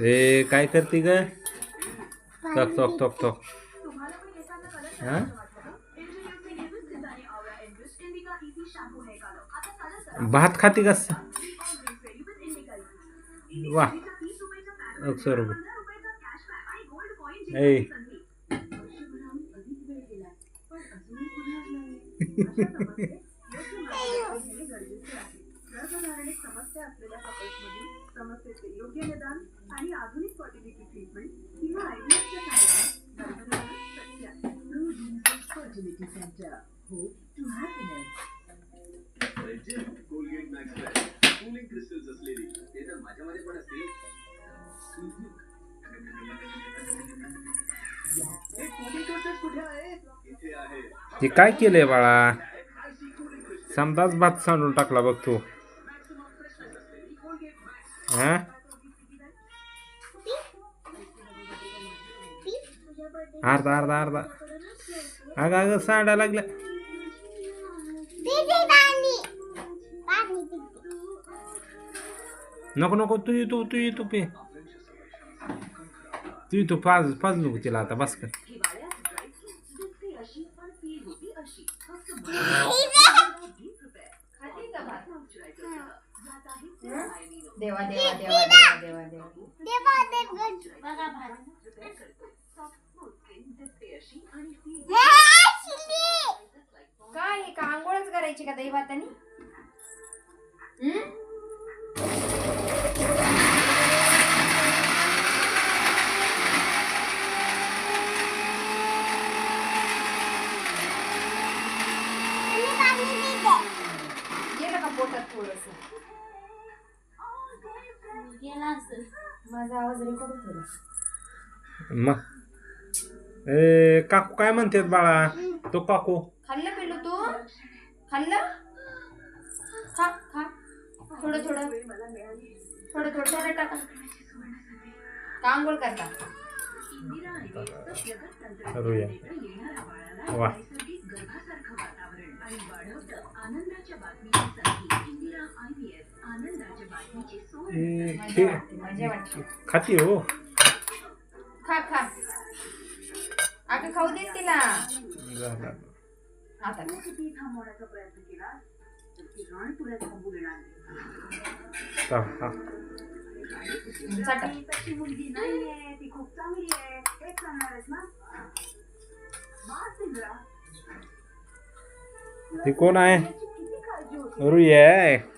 ए काय करते ग? टक टक टक टक. हा? भात खाते का वा. एकशे रुपये. ए. कोलगेट मॅक्स कूलिंग क्रिस्टल्स असलेली ते तर माझ्यामध्ये पण असतील हे हे काय केलंय बाळा? समजाच भात सांडून टाकला बघ तू. हा? अर्धा अर्धा अर्धा अगं अगं सांडा लागल्या नको नको तू तू तू तू पे। तू तू पाच पाच नको तिला आता बस कर। देवा देवा देवा देवा देवा देवा. काय हे का आंघोळच करायची का दैवातानी हम्म? गेलं का पोटात थोडस. माझा आवाज रेकॉर्ड होतो. मग. ए काकू काय म्हणतात बाळा? तो काकू. खाल्लं पिल्लू तू? खाल्लं? खा खा. थोडं थोडं. थोडं थोडं. थोडं टाका. का आंघोळ करता? करूया. वा. ए, खे- मजा वाटते. खाती हो. खा खा. अगं खाऊ दे तिला. झालं. आता चा, हा. चाटा ती कोण आहे? रुई आहे.